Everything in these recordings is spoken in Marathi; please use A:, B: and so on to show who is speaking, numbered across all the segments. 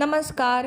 A: नमस्कार.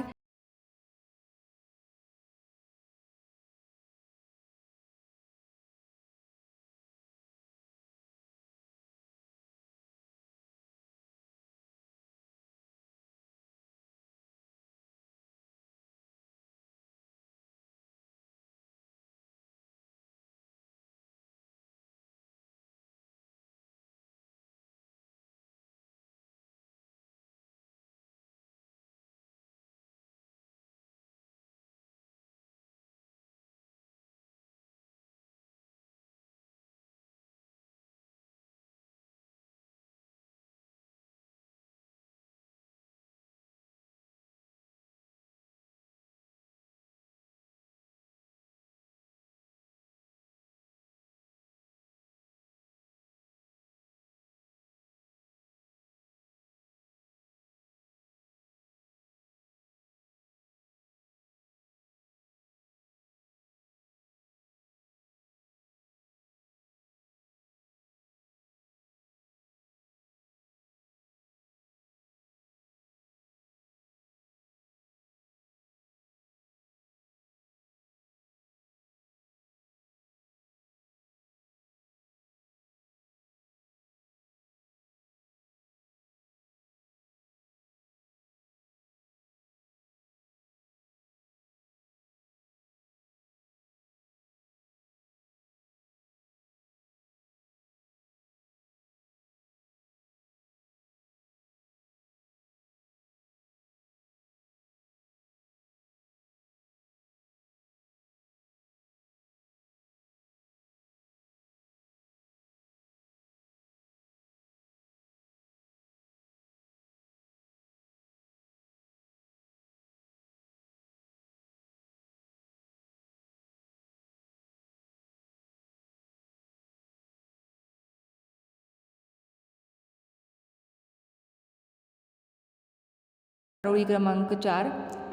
A: आरोळी क्रमांक चार.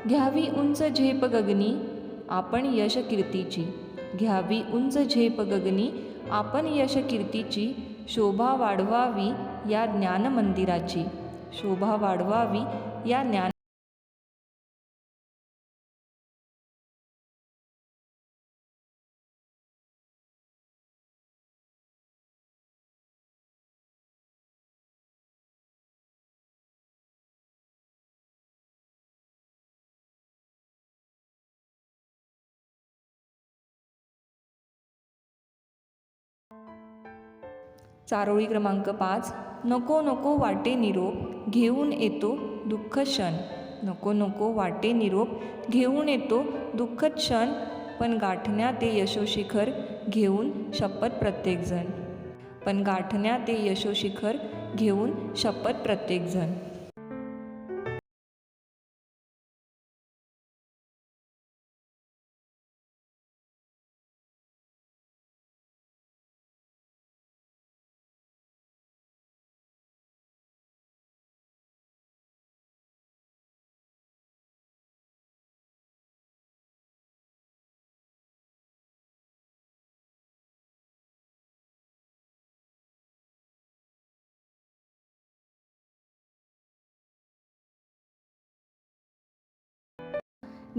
A: घ्यावी उंच झेप गगनी आपण यश कीर्तीची. घ्यावी उंच झेप गगनी आपण यश कीर्तीची. शोभा वाढवावी या ज्ञान मंदिराची शोभा वाढवावी या ज्ञान चारोळी क्रमांक पाच. नको नको वाटे निरोप घेऊन येतो दुःख क्षण. नको नको वाटे निरोप घेऊन येतो दुःख क्षण. पण गाठण्या ते यशोशिखर घेऊन शपथ प्रत्येकजण. पण गाठण्या ते यशोशिखर घेऊन शपथ प्रत्येकजण.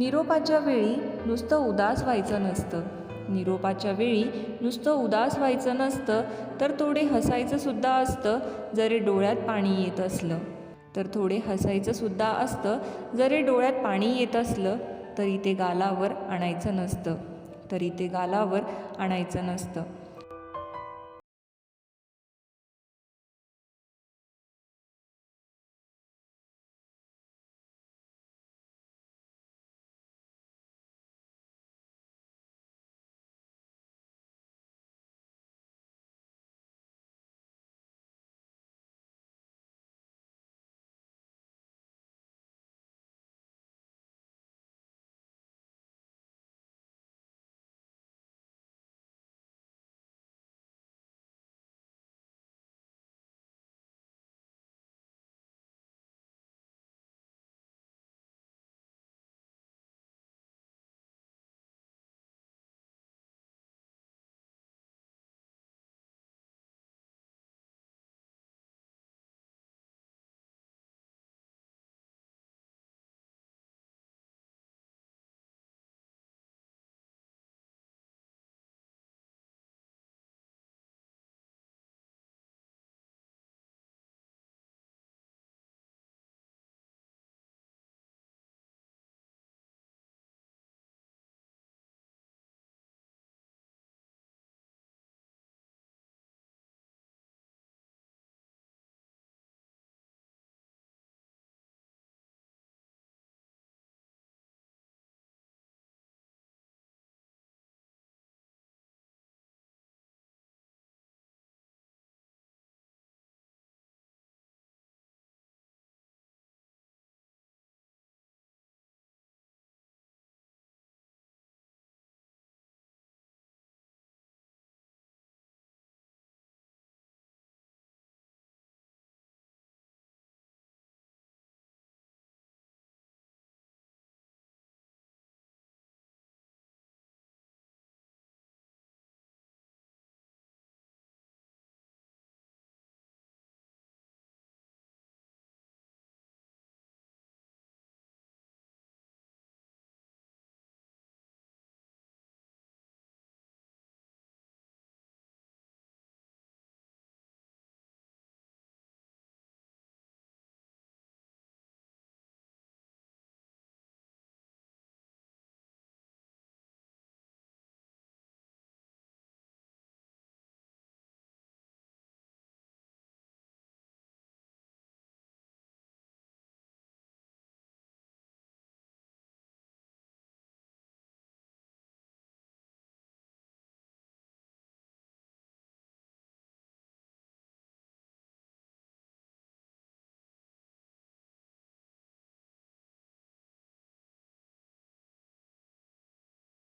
A: निरोपाच्या वेळी नुसतं उदास व्हायचं नसतं. निरोपाच्या वेळी नुसतं उदास व्हायचं नसतं तर थोडे हसायचं सुद्धा असतं जरी डोळ्यात पाणी येत असलं. तर थोडे हसायचं सुद्धा असतं जरी डोळ्यात पाणी येत असलं तरी ते गालावर आणायचं नसतं. तरी ते गालावर आणायचं नसतं.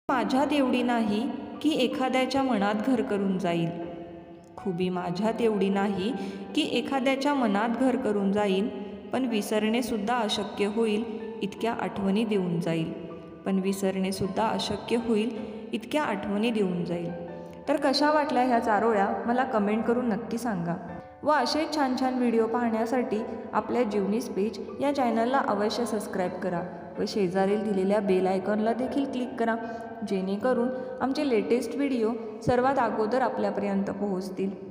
A: माझ्यात एवढी नाही की एखाद्याच्या मनात घर करून जाईल. खुबी माझ्यात एवढी नाही की एखाद्याच्या मनात घर करून जाईल पण विसरणेसुद्धा अशक्य होईल इतक्या आठवणी देऊन जाईल. पण विसरणेसुद्धा अशक्य होईल इतक्या आठवणी देऊन जाईल. तर कशा वाटल्या ह्या चारोळ्या मला कमेंट करून नक्की सांगा. व असे छान छान व्हिडिओ पाहण्यासाठी आपल्या जीवनीस पेज या चॅनलला अवश्य सबस्क्राईब करा. व शेजारील दिलेल्या बेल आयकॉनला देखील क्लिक करा जेणेकरून आमचे लेटेस्ट व्हिडिओ सर्वात अगोदर आपल्यापर्यंत पोहोचतील.